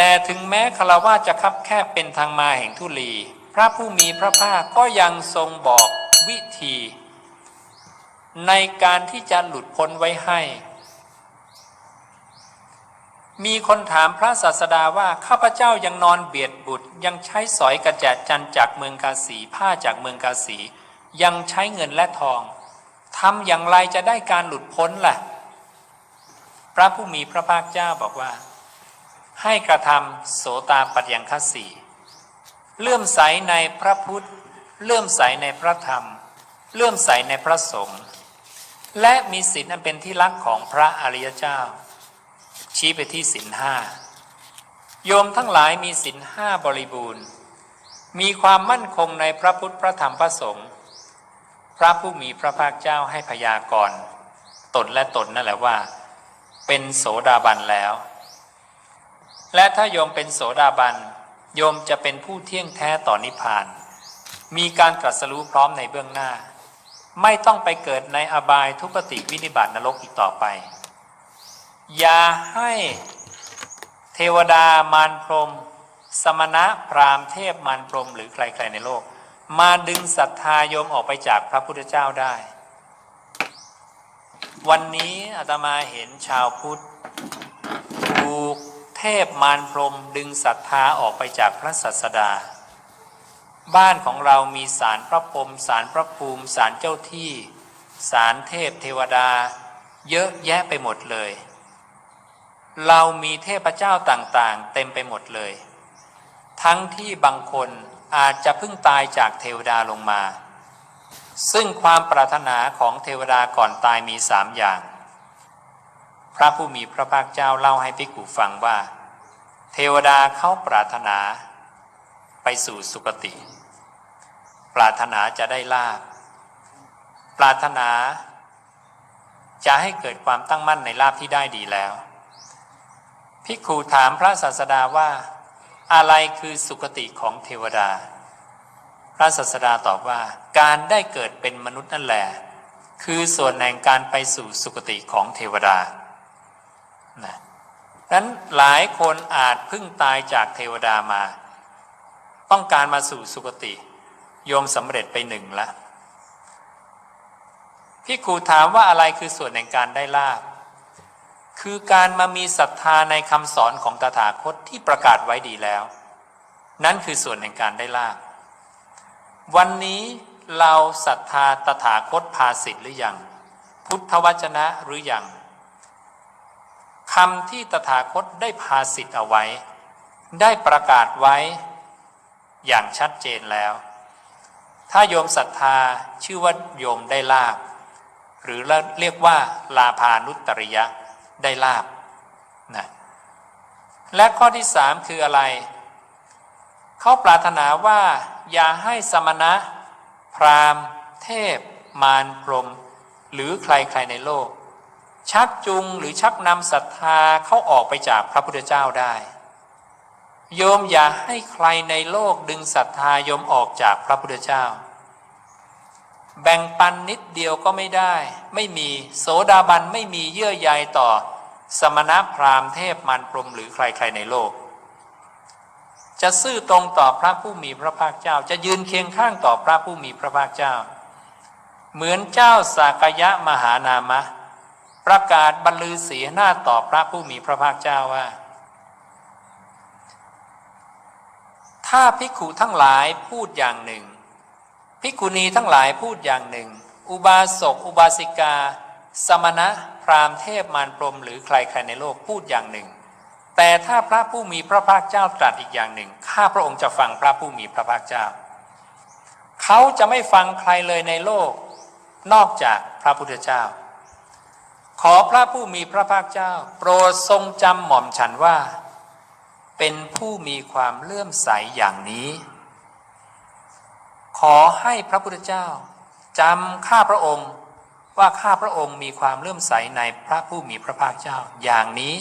แต่ถึงแม้คารวะจะคับแคบเป็นทางมาแห่งทุลี พระผู้มีพระภาคก็ยังทรงบอกวิธี ในการที่จะหลุดพ้นไว้ให้ มีคนถามพระศาสดาว่าข้าพเจ้ายังนอนเบียดบุตรยังใช้สอยกระแจจันจากเมืองกาสีผ้าจากเมืองกาสี ยังใช้เงินและทองทำอย่างไรจะได้การหลุดพ้นล่ะ พระผู้มีพระภาคเจ้าบอกว่า ให้กระทำโสตาปัฏยังคสีเลื่อมใสในพระพุทธ เลื่อมใสในพระธรรม เลื่อมใสในพระสงฆ์และมีศีลอันเป็นที่รักของพระอริยเจ้า ชี้ไปที่ศีลห้าโยมทั้งหลายมีศีลห้าบริบูรณ์ มีความมั่นคงในพระพุทธพระธรรมพระสงฆ์พระผู้มีพระภาคเจ้าให้พยากรณ์ตนและตนนั่นแหละว่า เป็นโสดาบันแล้ว และถ้าโยมเป็นโสดาบันโยมจะเป็นผู้เที่ยงแท้ต่อนิพพาน มีการตรัสรู้พร้อมในเบื้องหน้า ไม่ต้องไปเกิดในอบายทุกติวินิบาตนรกอีกต่อไป อย่าให้เทวดามารพรม สมณะพราหมณ์เทพมารพรมหรือใครๆในโลก มาดึงศรัทธาโยมออกไปจากพระพุทธเจ้าได้ วันนี้อาตมาเห็นชาวพุทธ เทพมารพรมดึงศรัทธาออกไปจากพระศาสดา บ้านของเรามีสารพระพรมสารพระภูมิสารเจ้าที่ สารเทพเทวดา เยอะแยะไปหมดเลย เรามีเทพเจ้าต่างๆ เต็มไปหมดเลย ทั้งที่บางคนอาจจะเพิ่งตายจากเทวดาลงมา ซึ่งความปรารถนาของเทวดาก่อนตายมีสามอย่าง พระผู้มีพระภาคเจ้าเล่าให้ภิกขุฟังว่า เทวดาเขาปรารถนา ไปสู่สุคติ ปรารถนาจะได้ลาบปรารถนา จะให้เกิดความตั้งมั่นในลาบที่ได้ดีแล้วภิกขุถามพระศาสดาว่า อะไรคือสุคติของเทวดา พระศาสดาตอบว่า การได้เกิดเป็นมนุษย์นั่นแหละ คือส่วนแห่งการไปสู่สุคติของเทวดา นะนั้นหลายคนอาจพิ่งตายจากเทวดามา ต้องการมาสู่สุคติ โยมสำเร็จไปหนึ่งละพี่ครูถามว่าอะไรคือส่วนแห่งการได้ลาบคือการมามีศรัทธาในคำสอนของตถาคตที่ประกาศไว้ดีแล้ว นั่นคือส่วนแห่งการได้ลาบวันนี้เราศรัทธาตถาคตภาสิทธิ์หรือยัง พุทธวจนะหรือยัง คำที่ตถาคตได้ภาสิทธิ์เอาไว้ ได้ประกาศไว้อย่างชัดเจนแล้ว ถ้าโยมศรัทธาชื่อว่าโยมได้ลาบ หรือเรียกว่าลาภานุตริยะได้ลาบนะและข้อที่สามคืออะไร เขาปรารถนาว่าอย่าให้สมณะ พราหมณ์ เทพ มารพรหมหรือใครๆในโลก ชักจูงหรือชักนำศรัทธาเข้าออกไปจากพระพุทธเจ้าได้ โยมอย่าให้ใครในโลกดึงศรัทธาโยมออกจากพระพุทธเจ้า แบ่งปันนิดเดียวก็ไม่ได้ ไม่มีโสดาบันไม่มีเยื่อใยต่อ สมณพราหมณ์เทพมารพรหมหรือใครๆในโลก จะซื่อตรงต่อพระผู้มีพระภาคเจ้า จะยืนเคียงข้างต่อพระผู้มีพระภาคเจ้า เหมือนเจ้าสากยะมหานามะ ประกาศบรรลือเสีหน้าต่อพระผู้มีพระภาคเจ้าว่า ถ้าภิกขุทั้งหลายพูดอย่างหนึ่งภิกขุณีทั้งหลายพูดอย่างหนึ่ง อุบาสก อุบาสิกา สมณะ พราหมณ์เทพมารพรมหรือใครใครในโลกพูดอย่างหนึ่ง แต่ถ้าพระผู้มีพระภาคเจ้าตรัสอีกอย่างหนึ่ง ข้าพระองค์จะฟังพระผู้มีพระภาคเจ้า เขาจะไม่ฟังใครเลยในโลก นอกจากพระพุทธเจ้า ขอพระผู้มีพระภาคเจ้า โปรดทรงจำหม่อมฉันว่า เป็นผู้มีความเลื่อมใสอย่างนี้ ขอให้พระพุทธเจ้าจำข้าพระองค์ว่าข้าพระองค์มีความเลื่อมใสในพระผู้มีพระภาคเจ้าอย่างนี้